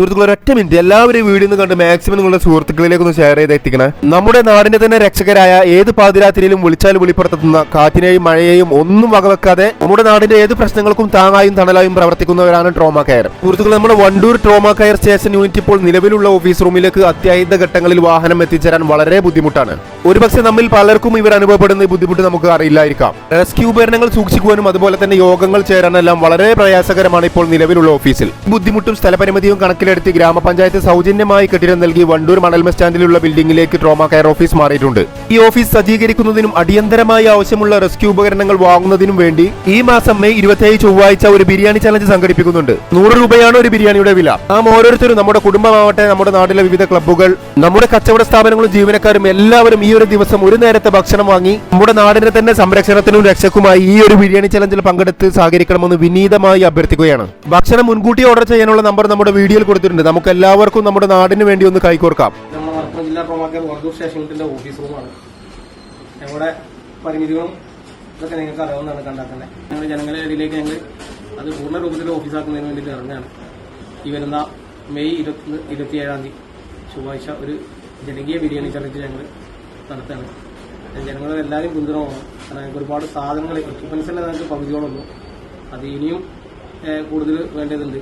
സുഹൃത്തുക്കൾ ഒരൊറ്റ മിനിറ്റ്. എല്ലാവരും വീഡിയോ കണ്ട് മാക്സിമം നിങ്ങളുടെ സുഹൃത്തുക്കളിലേക്ക് ഒന്ന് ഷെയർ ചെയ്ത് എത്തിക്കണേ. നമ്മുടെ നാടിന്റെ തന്നെ രക്ഷകരായ ഏത് പാതിരാത്രിയിലും വിളിച്ചാൽ വിളിപ്പുറത്തെത്തുന്ന കാറ്റിനെയും മഴയെയും ഒന്നും വകവെക്കാതെ നമ്മുടെ നാടിന്റെ ഏത് പ്രശ്നങ്ങൾക്കും താങ്ങായും തണലായും പ്രവർത്തിക്കുന്നവരാണ് ട്രോമ കെയർ. സുഹൃത്തുക്കൾ നമ്മുടെ Wandoor trauma care station unit ഇപ്പോൾ നിലവിലുള്ള ഓഫീസ് റൂമിലേക്ക് അത്യാഹിത ഘട്ടങ്ങളിൽ വാഹനം എത്തിച്ചേരാൻ വളരെ ബുദ്ധിമുട്ടാണ്. ഒരുപക്ഷെ നമ്മിൽ പലർക്കും ഇവർ അനുഭവപ്പെടുന്ന ബുദ്ധിമുട്ട് നമുക്ക് അറിയില്ലായിരിക്കാം. റെസ്ക്യൂ ഉപകരണങ്ങൾ സൂക്ഷിക്കുവാനും അതുപോലെ തന്നെ യോഗങ്ങൾ ചേരാനെല്ലാം വളരെ പ്രയാസകരമാണ് ഇപ്പോൾ നിലവിലുള്ള ഓഫീസിൽ. ബുദ്ധിമുട്ടും സ്ഥലപരിമിതിയും കണക്കിലെടുത്ത് ഗ്രാമപഞ്ചായത്ത് സൗജന്യമായി കെട്ടിടം നൽകി വണ്ടൂർ മണൽ ബസ് സ്റ്റാൻഡിലുള്ള ബിൽഡിംഗിലേക്ക് ട്രോമ കെയർ ഓഫീസ് മാറിയിട്ടുണ്ട്. ഈ ഓഫീസ് സജ്ജീകരിക്കുന്നതിനും അടിയന്തരമായി ആവശ്യമുള്ള റെസ്ക്യൂ ഉപകരണങ്ങൾ വാങ്ങുന്നതിനും വേണ്ടി ഈ മാസം മെയ് ഇരുപത്തിയേഴ് ചൊവ്വാഴ്ച ഒരു ബിരിയാണി ചലഞ്ച് സംഘടിപ്പിക്കുന്നുണ്ട്. നൂറ് രൂപയാണ് ഒരു ബിരിയാണിയുടെ വില. നാം ഓരോരുത്തരും നമ്മുടെ കുടുംബമാവട്ടെ നമ്മുടെ നാട്ടിലെ വിവിധ ക്ലബ്ബുകൾ നമ്മുടെ കച്ചവട സ്ഥാപനങ്ങളും ജീവനക്കാരും എല്ലാവരും ഈ ഒരു ദിവസം ഒരു നേരത്തെ ഭക്ഷണം വാങ്ങി നമ്മുടെ നാടിന്റെ തന്നെ സംരക്ഷണത്തിനും രക്ഷക്കുമായി ഈ ഒരു ബിരിയാണി ചലഞ്ചിൽ പങ്കെടുത്ത് സഹകരിക്കണമെന്ന് വിനീതമായി അഭ്യർത്ഥിക്കുകയാണ്. ഭക്ഷണം മുൻകൂട്ടി ഓർഡർ ചെയ്യാനുള്ള നമ്പർ നമ്മുടെ വീഡിയോയിൽ കൊടുത്തിട്ടുണ്ട്. നമുക്ക് എല്ലാവർക്കും നമ്മുടെ നാടിന് വേണ്ടി ഒന്ന് കൈകോർക്കാം. ജില്ലാ പ്രമാക്കർ വണ്ടൂർ സ്റ്റേഷൻ യൂണിറ്റിന്റെ ഓഫീസ് റൂമാണ് ഞങ്ങളുടെ പരിമിതികളും ഇതൊക്കെ നിങ്ങൾക്ക് അറിയാവുന്നതാണ് കണ്ടാൽ തന്നെ ഞങ്ങൾ ജനങ്ങളുടെ ഇടയിലേക്ക് ഞങ്ങൾ അത് പൂർണ രൂപത്തിൽ ഓഫീസാക്കുന്നതിന് വേണ്ടിയിട്ട് ഇറങ്ങുകയാണ്. ഈ വരുന്ന മെയ് ഇരുപത്തി ഇരുപത്തിയേഴാം തീയതി ചൊവ്വാഴ്ച ഒരു ജനകീയ ബിരിയാണി ചലഞ്ച് ഞങ്ങൾ നടത്തുകയാണ്. ജനങ്ങളുടെ എല്ലാവരും പിന്തുണമാണ് കാരണം ഞങ്ങൾക്ക് ഒരുപാട് സാധനങ്ങൾ എക്യുപ്മെന്റ്സിന്റെ ഞങ്ങൾക്ക് പകുതിയോളുള്ളൂ അത് ഇനിയും കൂടുതൽ വേണ്ടതുണ്ട്.